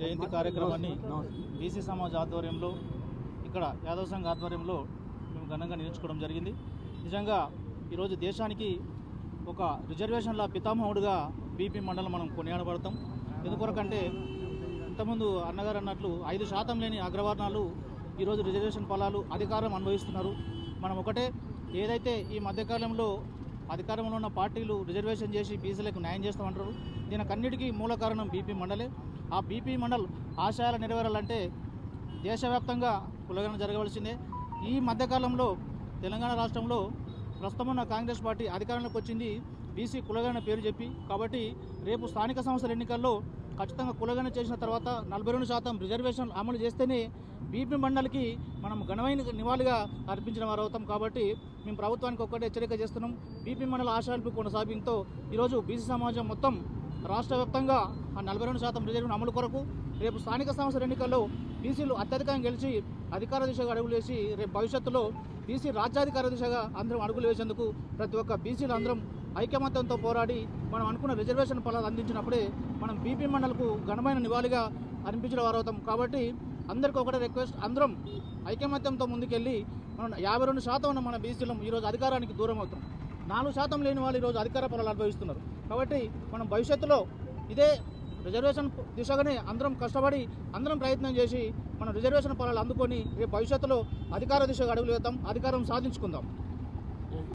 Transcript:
జయంతి కార్యక్రమాన్ని బీసీ సమాజ్ ఆధ్వర్యంలో ఇక్కడ యాదవ్ సంఘ్ ఆధ్వర్యంలో మేము ఘనంగా నిర్వహించుకోవడం జరిగింది. నిజంగా ఈరోజు దేశానికి ఒక రిజర్వేషన్ల పితామహుడుగా బీపీ మండలం మనం కొనియాడబడతాం. ఎందుకొరకంటే ఇంతకుముందు అన్నగారు అన్నట్లు ఐదు శాతం లేని అగ్రవర్ణాలు ఈరోజు రిజర్వేషన్ ఫలాలు అధికారం అనుభవిస్తున్నారు. మనం ఒకటే ఏదైతే ఈ మధ్యకాలంలో అధికారంలో ఉన్న పార్టీలు రిజర్వేషన్ చేసి బీసీలకు న్యాయం చేస్తామంటారు. దీనికి అన్నిటికీ మూల కారణం బీపీ మండలే. ఆ బీపీ మండల్ ఆశయాలు నెరవేరాలంటే దేశవ్యాప్తంగా కులగణన జరగవలసిందే. ఈ మధ్యకాలంలో తెలంగాణ రాష్ట్రంలో ప్రస్తుతం ఉన్న కాంగ్రెస్ పార్టీ అధికారంలోకి వచ్చింది. బీసీ కులగణన పేరు చెప్పి కాబట్టి రేపు స్థానిక సంస్థల ఎన్నికల్లో ఖచ్చితంగా కులగణ చేసిన తర్వాత నలభై రెండు శాతం రిజర్వేషన్ అమలు చేస్తేనే బీపీ మండలికి మనం ఘనమైన నివాళిగా అర్పించిన వారు అవుతాం కాబట్టి మేము ప్రభుత్వానికి ఒక్కటే హెచ్చరిక చేస్తున్నాం. బీపీ మండల ఆశయాలకు కొనసాగింతో ఈరోజు బీసీ సమాజం మొత్తం రాష్ట్ర వ్యాప్తంగా ఆ నలభై రెండు శాతం రిజర్వేషన్ అమలు కొరకు రేపు స్థానిక సంస్థల ఎన్నికల్లో బీసీలు అత్యధికంగా గెలిచి అధికార దిశగా అడుగులు వేసి రేపు భవిష్యత్తులో బీసీ రాజ్యాధికార దిశగా అందరం అడుగులు వేసేందుకు ప్రతి ఒక్క బీసీలు అందరం ఐకమత్యంతో పోరాడి మనం అనుకున్న రిజర్వేషన్ ఫలాలు అందించినప్పుడే మనం బీపీ మండలకు ఘనమైన నివాళిగా అనిపించిన వారు అవుతాం కాబట్టి అందరికీ ఒకటే రిక్వెస్ట్. అందరం ఐకమత్యంతో ముందుకెళ్ళి మనం యాభై రెండు శాతం ఉన్న మన బీసీలం ఈరోజు అధికారానికి దూరం అవుతాం నాలుగు శాతం లేని వాళ్ళు ఈరోజు అధికార పొలాలు అనుభవిస్తున్నారు. కాబట్టి మనం భవిష్యత్తులో ఇదే రిజర్వేషన్ దిశగానే అందరం కష్టపడి అందరం ప్రయత్నం చేసి మనం రిజర్వేషన్ పొలాలు అందుకొని రేపు భవిష్యత్తులో అధికార దిశగా అడుగులు వేద్దాం అధికారం సాధించుకుందాం.